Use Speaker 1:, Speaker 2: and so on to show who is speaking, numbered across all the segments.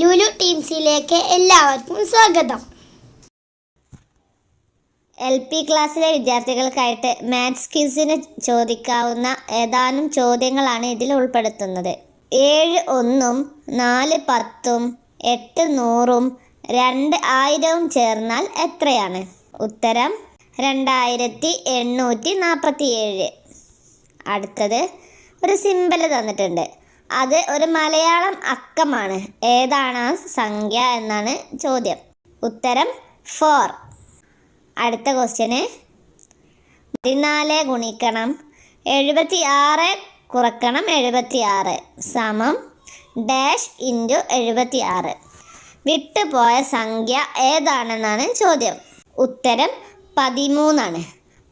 Speaker 1: ലുലു ടീംസിലേക്ക് എല്ലാവർക്കും സ്വാഗതം.
Speaker 2: L P ക്ലാസ്സിലെ വിദ്യാർത്ഥികൾക്കായിട്ട് മാത്സ് ക്വിസിന് ചോദിക്കാവുന്ന ഏതാനും ചോദ്യങ്ങളാണ് ഇതിൽ ഉൾപ്പെടുത്തുന്നത്. ഏഴ് ഒന്നും നാല് പത്തും എട്ട് നൂറും രണ്ട് ആയിരവും ചേർന്നാൽ എത്രയാണ്? ഉത്തരം രണ്ടായിരത്തി എണ്ണൂറ്റി നാൽപ്പത്തി ഏഴ് അടുത്തത് ഒരു സിമ്പൽ തന്നിട്ടുണ്ട്. അത് ഒരു മലയാളം അക്കമാണ്. ഏതാണ് ആ സംഖ്യ എന്നാണ് ചോദ്യം. ഉത്തരം ഫോർ. അടുത്ത ക്വസ്റ്റ്യന് പതിനാല് ഗുണിക്കണം എഴുപത്തി ആറ് കുറക്കണം എഴുപത്തി ആറ് സമം ഡാഷ് ഇന്റു എഴുപത്തി ആറ് വിട്ടുപോയ സംഖ്യ ഏതാണെന്നാണ് ചോദ്യം. ഉത്തരം പതിമൂന്നാണ്.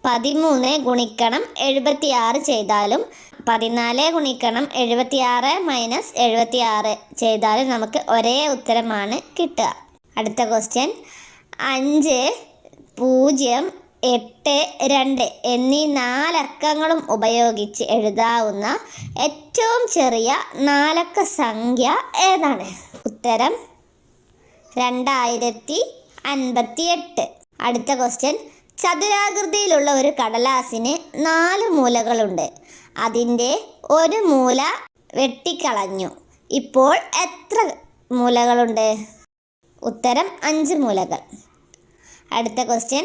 Speaker 2: പതിമൂന്ന് ഗുണിക്കണം എഴുപത്തി ആറ് ചെയ്താലും പതിനാല് ഗുണിക്കണം എഴുപത്തി ആറ് മൈനസ് എഴുപത്തി ആറ് ചെയ്താൽ നമുക്ക് ഒരേ ഉത്തരമാണ് കിട്ടുക. അടുത്ത ക്വസ്റ്റ്യൻ അഞ്ച് പൂജ്യം എട്ട് രണ്ട് എന്നീ നാലക്കങ്ങളും ഉപയോഗിച്ച് എഴുതാവുന്ന ഏറ്റവും ചെറിയ നാലക്ക സംഖ്യ ഏതാണ്? ഉത്തരം രണ്ടായിരത്തി അൻപത്തി എട്ട് അടുത്ത ക്വസ്റ്റ്യൻ ചതുരാകൃതിയിലുള്ള ഒരു കടലാസിന് നാല് മൂലകളുണ്ട്. അതിന്റെ ഒരു മൂല വെട്ടിക്കളഞ്ഞു. ഇപ്പോൾ എത്ര മൂലകളുണ്ട്? ഉത്തരം അഞ്ച് മൂലകൾ. അടുത്ത ക്വസ്റ്റ്യൻ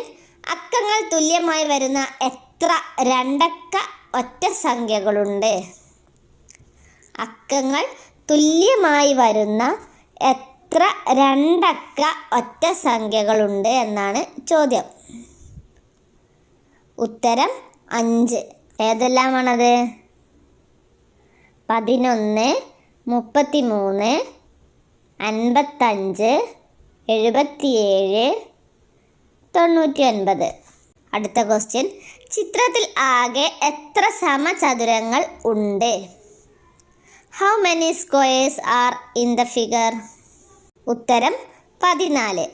Speaker 2: അക്കങ്ങൾ തുല്യമായി വരുന്ന എത്ര രണ്ടക്ക ഒറ്റ സംഖ്യകളുണ്ട്? അക്കങ്ങൾ തുല്യമായി വരുന്ന എത്ര രണ്ടക്ക ഒറ്റ സംഖ്യകളുണ്ട് എന്നാണ് ചോദ്യം. ഉത്തരം അഞ്ച്. ഏതെല്ലാമാണത്? പതിനൊന്ന് മുപ്പത്തി മൂന്ന് അൻപത്തഞ്ച് എഴുപത്തിയേഴ് തൊണ്ണൂറ്റി ഒൻപത് അടുത്ത ക്വസ്റ്റ്യൻ ചിത്രത്തിൽ ആകെ എത്ര സമചതുരങ്ങൾ ഉണ്ട്? How many squares are in the figure ഉത്തരം പതിനാല്.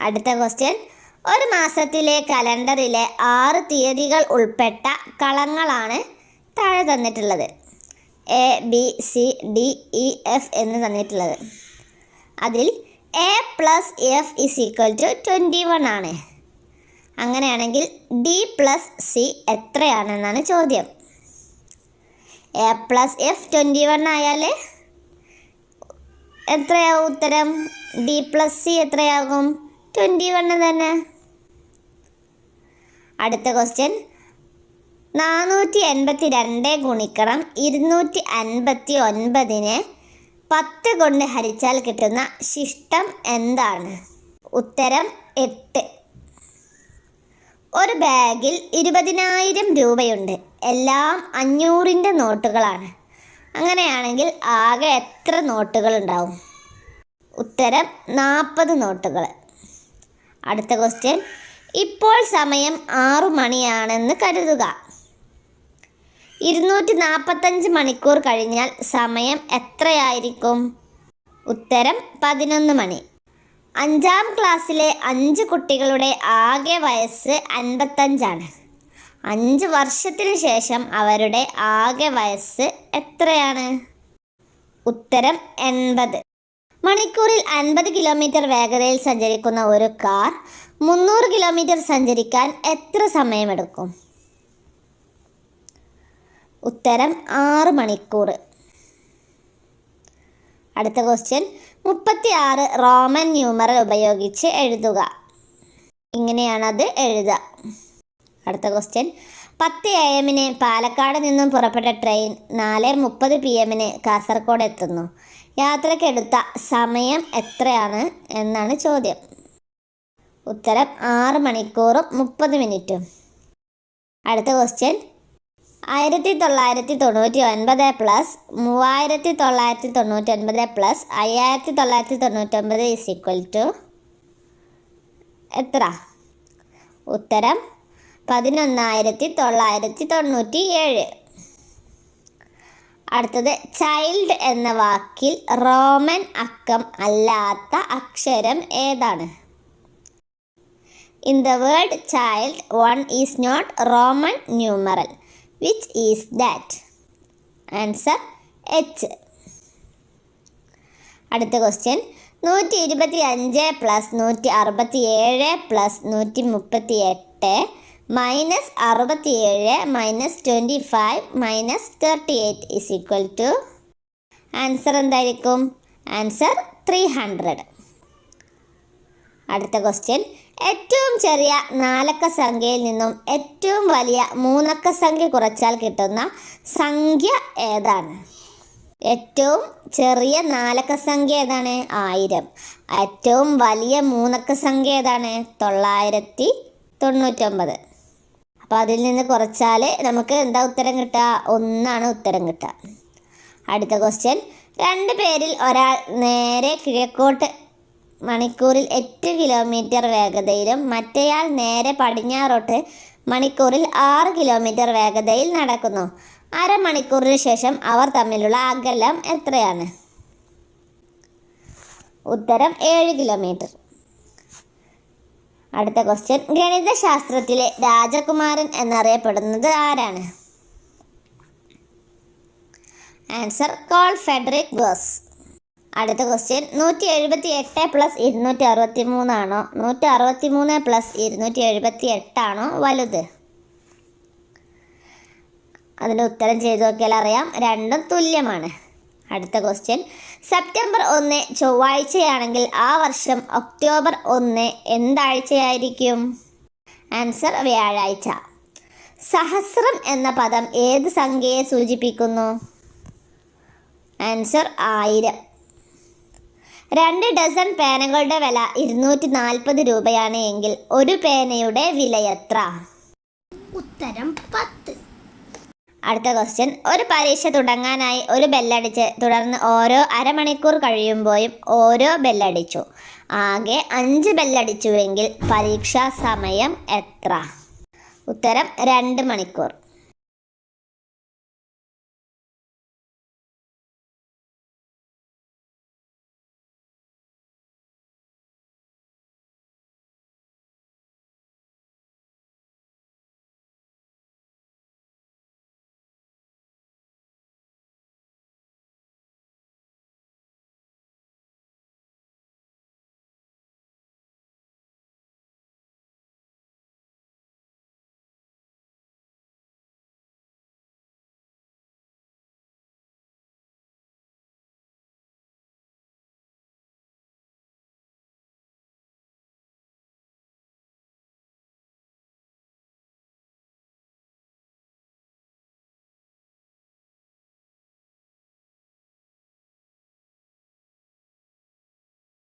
Speaker 2: അടുത്ത ക്വസ്റ്റ്യൻ ഒരു മാസത്തിലെ കലണ്ടറിലെ ആറ് തീയതികൾ ഉൾപ്പെട്ട കളങ്ങളാണ് താഴെ തന്നിട്ടുള്ളത്. A B C D E F എന്ന് തന്നിട്ടുള്ളത്. അതിൽ A plus F is equal to twenty one ആണ്. അങ്ങനെയാണെങ്കിൽ ഡി പ്ലസ് സി എത്രയാണെന്നാണ് ചോദ്യം. A plus F twenty one ആയാൽ എത്രയാവും ഉത്തരം? ഡി പ്ലസ് സി എത്രയാകും? ട്വന്റി വണ്ണ് തന്നെ. അടുത്ത ക്വസ്റ്റ്യൻ നാനൂറ്റി എൺപത്തി രണ്ട് ഗുണിക്കണം ഇരുന്നൂറ്റി അൻപത്തി ഒൻപതിനെ പത്ത് കൊണ്ട് ഹരിച്ചാൽ കിട്ടുന്ന ശിഷ്ടം എന്താണ്? ഉത്തരം എട്ട്. ഒരു ബാഗിൽ ഇരുപതിനായിരം രൂപയുണ്ട്. എല്ലാം അഞ്ഞൂറിന്റെ നോട്ടുകളാണ്. അങ്ങനെയാണെങ്കിൽ ആകെ എത്ര നോട്ടുകൾ ഉണ്ടാവും ഉത്തരം നാൽപ്പത് നോട്ടുകൾ. അടുത്ത ക്വസ്റ്റ്യൻ ഇപ്പോൾ സമയം ആറു മണിയാണെന്ന് കരുതുക. ഇരുന്നൂറ്റി നാൽപ്പത്തഞ്ച് മണിക്കൂർ കഴിഞ്ഞാൽ സമയം എത്രയായിരിക്കും? ഉത്തരം പതിനൊന്ന് മണി. അഞ്ചാം ക്ലാസ്സിലെ അഞ്ച് കുട്ടികളുടെ ആകെ വയസ്സ് അൻപത്തഞ്ചാണ്. അഞ്ച് വർഷത്തിനു ശേഷം അവരുടെ ആകെ വയസ്സ് എത്രയാണ്? ഉത്തരം എൺപത്. മണിക്കൂറിൽ അൻപത് കിലോമീറ്റർ വേഗതയിൽ സഞ്ചരിക്കുന്ന ഒരു കാർ മുന്നൂറ് കിലോമീറ്റർ സഞ്ചരിക്കാൻ എത്ര സമയമെടുക്കും? ഉത്തരം ആറ് മണിക്കൂർ അടുത്ത ക്വസ്റ്റ്യൻ മുപ്പത്തി ആറ് റോമൻ ന്യൂമറൽ ഉപയോഗിച്ച് എഴുതുക. ഇങ്ങനെയാണത് എഴുതുക. അടുത്ത ക്വസ്റ്റ്യൻ പത്ത് എ എമ്മിന് പാലക്കാട് നിന്നും പുറപ്പെട്ട ട്രെയിൻ നാല് മുപ്പത് പി എമ്മിന് കാസർഗോഡ് എത്തുന്നു. യാത്രക്കെടുത്ത സമയം എത്രയാണ് എന്നാണ് ചോദ്യം. ഉത്തരം ആറ് മണിക്കൂറും മുപ്പത് മിനിറ്റും. അടുത്ത ക്വസ്റ്റ്യൻ ആയിരത്തി തൊള്ളായിരത്തി തൊണ്ണൂറ്റി ഒൻപത് പ്ലസ് മൂവായിരത്തി തൊള്ളായിരത്തി തൊണ്ണൂറ്റി ഒൻപത് പ്ലസ് അയ്യായിരത്തി തൊള്ളായിരത്തി തൊണ്ണൂറ്റൊമ്പത് ഈസ് ഈക്വൽ ടു എത്ര? ഉത്തരം പതിനൊന്നായിരത്തി തൊള്ളായിരത്തി തൊണ്ണൂറ്റി ഏഴ് അടുത്തത് ചൈൽഡ് എന്ന വാക്കിൽ റോമൻ അക്കം അല്ലാത്ത അക്ഷരം ഏതാണ്? In the word child one is not Roman numeral which is that answer H അടുത്ത ക്വസ്റ്റ്യൻ നൂറ്റി ഇരുപത്തി അഞ്ച് പ്ലസ് നൂറ്റി അറുപത്തി ഏഴ് പ്ലസ് നൂറ്റി മുപ്പത്തി എട്ട് മൈനസ് അറുപത്തി ഏഴ് minus twenty five minus thirty eight is equal to answer എന്തായിരിക്കും? ആൻസർ ത്രീ ഹൺഡ്രഡ് അടുത്ത ക്വസ്റ്റ്യൻ ഏറ്റവും ചെറിയ നാലക്ക സംഖ്യയിൽ നിന്നും ഏറ്റവും വലിയ മൂന്നക്ക സംഖ്യ കുറച്ചാൽ കിട്ടുന്ന സംഖ്യ ഏതാണ്? ഏറ്റവും ചെറിയ നാലക്ക സംഖ്യ ഏതാണ്? ആയിരം. ഏറ്റവും വലിയ മൂന്നക്ക സംഖ്യ ഏതാണ്? തൊള്ളായിരത്തി തൊണ്ണൂറ്റൊമ്പത്. അപ്പോൾ അതിൽ നിന്ന് കുറച്ചാൽ നമുക്ക് എന്താ ഉത്തരം കിട്ടുക? ഒന്നാണ് ഉത്തരം കിട്ടുക. അടുത്ത ക്വസ്റ്റ്യൻ രണ്ട് പേരിൽ ഒരാൾ നേരെ കിഴക്കോട്ട് മണിക്കൂറിൽ എട്ട് കിലോമീറ്റർ വേഗതയിലും മറ്റേയാൾ നേരെ പടിഞ്ഞാറോട്ട് മണിക്കൂറിൽ ആറ് കിലോമീറ്റർ വേഗതയിൽ നടക്കുന്നു. അരമണിക്കൂറിന് ശേഷം അവർ തമ്മിലുള്ള അകലം എത്രയാണ്? ഉത്തരം ഏഴ് കിലോമീറ്റർ അടുത്ത ക്വസ്റ്റ്യൻ ഗണിതശാസ്ത്രത്തിലെ രാജകുമാരൻ എന്നറിയപ്പെടുന്നത് ആരാണ്? ആൻസർ കോൾ ഫെഡറിക് ബോസ് അടുത്ത ക്വസ്റ്റ്യൻ നൂറ്റി എഴുപത്തി എട്ട് പ്ലസ് ഇരുന്നൂറ്റി അറുപത്തി മൂന്നാണോ നൂറ്റി അറുപത്തി മൂന്ന് പ്ലസ് ഇരുന്നൂറ്റി എഴുപത്തി എട്ടാണോ വലുത്? അതിന് ഉത്തരം ചെയ്തു നോക്കിയാൽ അറിയാം. രണ്ടും തുല്യമാണ്. അടുത്ത ക്വസ്റ്റ്യൻ സെപ്റ്റംബർ ഒന്ന് ചൊവ്വാഴ്ചയാണെങ്കിൽ ആ വർഷം ഒക്ടോബർ ഒന്ന് എന്താഴ്ചയായിരിക്കും? ആൻസർ വ്യാഴാഴ്ച. സഹസ്രം എന്ന പദം ഏത് സംഖ്യയെ സൂചിപ്പിക്കുന്നു? ആൻസർ ആയിരം. രണ്ട് ഡസൺ പേനകളുടെ വില ഇരുന്നൂറ്റി നാൽപ്പത് രൂപയാണ് എങ്കിൽ ഒരു പേനയുടെ വില എത്ര?
Speaker 1: ഉത്തരം പത്ത്.
Speaker 2: അടുത്ത ക്വസ്റ്റ്യൻ ഒരു പരീക്ഷ തുടങ്ങാനായി ഒരു ബെല്ലടിച്ച് തുടർന്ന് ഓരോ അരമണിക്കൂർ കഴിയുമ്പോഴും ഓരോ ബെല്ലടിച്ചു. ആകെ അഞ്ച് ബെല്ലടിച്ചുവെങ്കിൽ പരീക്ഷാ സമയം എത്ര? ഉത്തരം രണ്ട് മണിക്കൂർ.